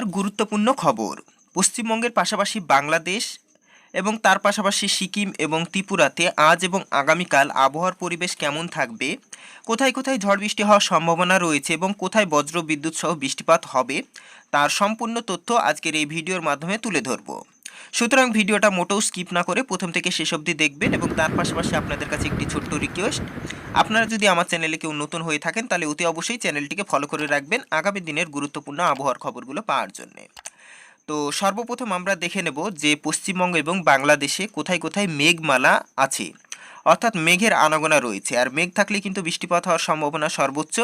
আর গুরুত্বপূর্ণ খবর। পশ্চিমবঙ্গের পাশাপাশি বাংলাদেশ এবং তার পাশাপাশি সিকিম এবং ত্রিপুরাতে আজ এবং আগামীকাল আবহাওয়ার পরিবেশ কেমন থাকবে? কোথায় কোথায় ঝড় বৃষ্টি হওয়ার সম্ভাবনা রয়েছে এবং কোথায় বজ্র বিদ্যুৎ সহ বৃষ্টিপাত হবে? তার সম্পূর্ণ তথ্য আজকের এই ভিডিওর মাধ্যমে তুলে ধরবো। সুতরাং ভিডিওটা মোটেও স্কিপ না করে প্রথম থেকে শেষ অবধি দেখবেন এবং তার পাশাপাশি আপনাদের কাছে একটি ছোট্ট রিকোয়েস্ট আপনারা যদি আমার চ্যানেলে কেউ নতুন হয়ে থাকেন, তাহলে অতি অবশ্যই চ্যানেলটিকে ফলো করে রাখবেন আগামী দিনের গুরুত্বপূর্ণ আবহাওয়ার খবরগুলো পাওয়ার জন্যে। তো সর্বপ্রথম আমরা দেখে নেব যে পশ্চিমবঙ্গ এবং বাংলাদেশে কোথায় কোথায় মেঘমালা আছে। অর্থাৎ মেঘের আনাগোনা রয়েছে। আর মেঘ থাকলে কিন্তু বৃষ্টিপাত হওয়ার সম্ভাবনা সর্বোচ্চ।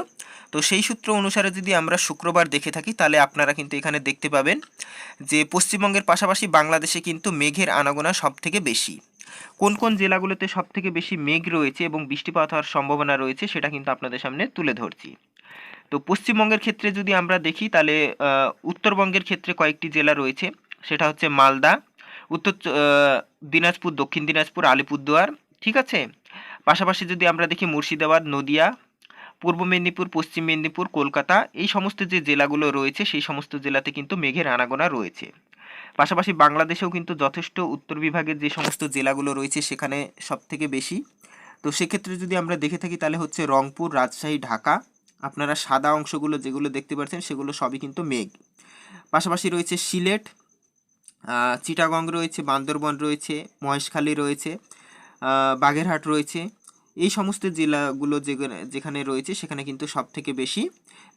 তো সেই সূত্র অনুসারে যদি আমরা শুক্রবার দেখে থাকি, তাহলে আপনারা কিন্তু এখানে দেখতে পাবেন যে পশ্চিমবঙ্গের পাশাপাশি বাংলাদেশে কিন্তু মেঘের আনাগোনা সব থেকে বেশি। কোন কোন জেলাগুলোতে সব থেকে বেশি মেঘ রয়েছে এবং বৃষ্টিপাত হওয়ার সম্ভাবনা রয়েছে, সেটা কিন্তু আপনাদের সামনে তুলে ধরছি। তো পশ্চিমবঙ্গের ক্ষেত্রে যদি আমরা দেখি, তাহলে উত্তরবঙ্গের ক্ষেত্রে কয়েকটি জেলা রয়েছে। সেটা হচ্ছে মালদা, উত্তর দিনাজপুর, দক্ষিণ দিনাজপুর, আলিপুরদুয়ার ঠিক আছে? পাশাপাশি যদি আমরা দেখি মুর্শিদাবাদ, নদিয়া, পূর্ব মেদিনীপুর, পশ্চিম মেদিনীপুর, কলকাতা, এই সমস্ত যে জেলাগুলো রয়েছে, সেই সমস্ত জেলাতে কিন্তু মেঘের আনাগোনা রয়েছে। পাশাপাশি বাংলাদেশেও কিন্তু যথেষ্ট উত্তর বিভাগের যে সমস্ত জেলাগুলো রয়েছে, সেখানে সব থেকে বেশি। তো সেক্ষেত্রে যদি আমরা দেখে থাকি, তাহলে হচ্ছে রংপুর, রাজশাহী, ঢাকা, আপনারা সাদা অংশগুলো যেগুলো দেখতে পাচ্ছেন, সেগুলো সবই কিন্তু মেঘ। পাশাপাশি রয়েছে সিলেট চিটাগং রয়েছে, বান্দরবন রয়েছে, মহেশখালী রয়েছে। বাগেরহাট রয়েছে। এই সমস্ত জেলাগুলো যেখানে রয়েছে, সেখানে কিন্তু সব থেকে বেশি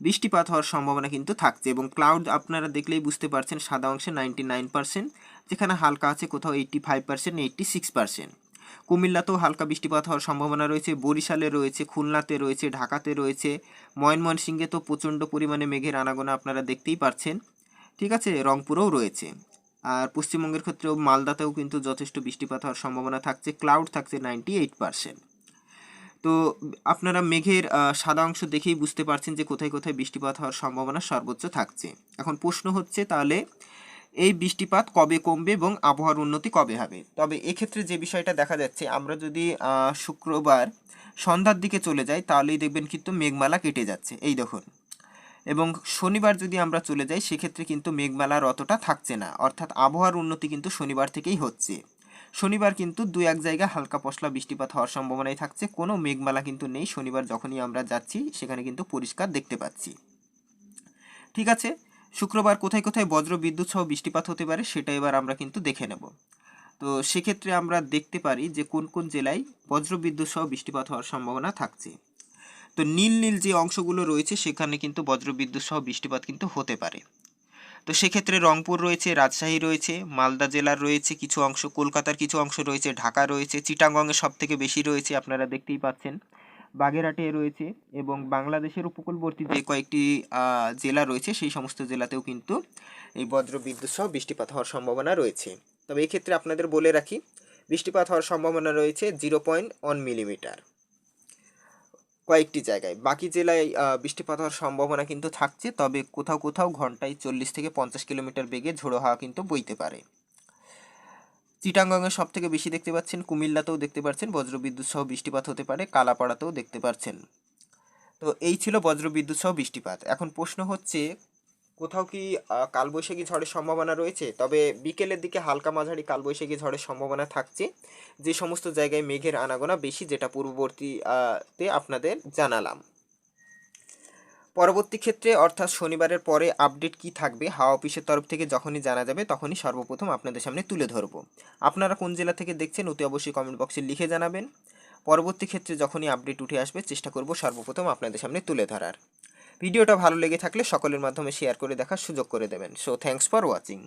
বৃষ্টিপাত হওয়ার সম্ভাবনা কিন্তু থাকছে এবং ক্লাউড আপনারা দেখলেই বুঝতে পারছেন সাদা অংশে নাইনটি নাইন পার্সেন্ট যেখানে হালকা আছে কোথাও eighty five percent eighty six percent কুমিল্লাতেও হালকা বৃষ্টিপাত হওয়ার সম্ভাবনা রয়েছে, বরিশালে রয়েছে, খুলনাতে রয়েছে, ঢাকাতে রয়েছে ময়নমনসিংহে তো প্রচণ্ড পরিমাণে মেঘের আনাগোনা আপনারা দেখতেই পারছেন। ঠিক আছে, রংপুরেও রয়েছে। আর পশ্চিমবঙ্গের ক্ষেত্রেও মালদাতেও কিন্তু যথেষ্ট বৃষ্টিপাত হওয়ার সম্ভাবনা থাকছে ক্লাউড থাকছে নাইনটি এইট তো আপনারা মেঘের সাদা অংশ দেখেই বুঝতে পারছেন যে কোথায় কোথায় বৃষ্টিপাত হওয়ার সম্ভাবনা সর্বোচ্চ থাকছে। এখন প্রশ্ন হচ্ছে তাহলে, এই বৃষ্টিপাত কবে কমবে এবং আবহাওয়ার উন্নতি কবে হবে? তবে এক্ষেত্রে যে বিষয়টা দেখা যাচ্ছে, আমরা যদি শুক্রবার সন্ধ্যার দিকে চলে যাই, তাহলেই দেখবেন কিন্তু মেঘমালা কেটে যাচ্ছে। এই দেখুন। এবং শনিবার যদি আমরা চলে যাই, সেক্ষেত্রে কিন্তু মেঘমালার অতটা থাকছে না। অর্থাৎ আবহাওয়ার উন্নতি কিন্তু শনিবার থেকেই হচ্ছে। শনিবার কিন্তু দু এক জায়গায় হালকা পশলা বৃষ্টিপাত হওয়ার সম্ভাবনাই থাকছে। কোনো মেঘমালা কিন্তু নেই। শনিবার যখনই আমরা যাচ্ছি, সেখানে কিন্তু পরিষ্কার দেখতে পাচ্ছি। ঠিক আছে? শুক্রবার কোথায় কোথায় বজ্র বিদ্যুৎ সহ বৃষ্টিপাত হতে পারে, সেটা এবার আমরা কিন্তু দেখে নেব। তো সেক্ষেত্রে আমরা দেখতে পারি যে কোন কোন জেলায় বজ্র বিদ্যুৎ সহ বৃষ্টিপাত হওয়ার সম্ভাবনা থাকছে। তো নীল নীল যে অংশগুলো রয়েছে, সেখানে কিন্তু বজ্র বিদ্যুৎ সহ বৃষ্টিপাত কিন্তু হতে পারে। তো সেক্ষেত্রে রংপুর রয়েছে, রাজশাহী রয়েছে, মালদা জেলার রয়েছে কিছু অংশ, কলকাতার কিছু অংশ রয়েছে, ঢাকা রয়েছে, চিটাগংয়ে সব থেকে বেশি রয়েছে আপনারা দেখতেই পাচ্ছেন। বাগেরহাটে রয়েছে এবং বাংলাদেশের উপকূলবর্তী যে কয়েকটি জেলা রয়েছে, সেই সমস্ত জেলাতেও কিন্তু এই বজ্র বিদ্যুৎ সহ বৃষ্টিপাত হওয়ার সম্ভাবনা রয়েছে। তবে এক্ষেত্রে আপনাদের বলে রাখি, বৃষ্টিপাত হওয়ার সম্ভাবনা রয়েছে জিরো পয়েন্ট ওয়ান মিলিমিটার। কয়েকটি জায়গায়। বাকি জেলায় বৃষ্টিপাত হওয়ার সম্ভাবনা কিন্তু থাকছে, তবে কোথাও কোথাও ঘন্টায় চল্লিশ থেকে পঞ্চাশ কিলোমিটার বেগে ঝোড়ো হাওয়া কিন্তু বইতে পারে। চিটাঙ্গংয়ে সব থেকে বেশি দেখতে পাচ্ছেন, কুমিল্লাতেও দেখতে পাচ্ছেন, বজ্রবিদ্যুৎ সহ বৃষ্টিপাত হতে পারে, কালাপাড়াতেও দেখতে পাচ্ছেন। তো এই ছিল বজ্রবিদ্যুৎ সহ বৃষ্টিপাত। এখন প্রশ্ন হচ্ছে কোথাও কি কালবৈশাখী ঝড়ের সম্ভাবনা রয়েছে? তবে বিকেলের দিকে হালকা মাঝারি কালবৈশাখী ঝড়ের সম্ভাবনা থাকছে। যে সমস্ত জায়গায় মেঘের আনাগোনা বেশি যেটা পূর্ববর্তী আহ, তে আপনাদের জানালাম। পরবর্তী ক্ষেত্রে অর্থাৎ শনিবারের পরে আপডেট কি থাকবে হাওয়া অফিসের তরফ থেকে যখনই জানা যাবে তখনই সর্বপ্রথম আপনাদের সামনে তুলে ধরব। আপনারা কোন জেলা থেকে দেখছেন অতি অবশ্যই কমেন্ট বক্সে লিখে জানাবেন। পরবর্তী ক্ষেত্রে যখনই আপডেট উঠে আসবে চেষ্টা করব সর্বপ্রথম আপনাদের সামনে তুলে ধরার। ভিডিওটা ভালো লেগে থাকলে সকলের মাধ্যমে শেয়ার করে দেখার সুযোগ করে দেবেন। So thanks for watching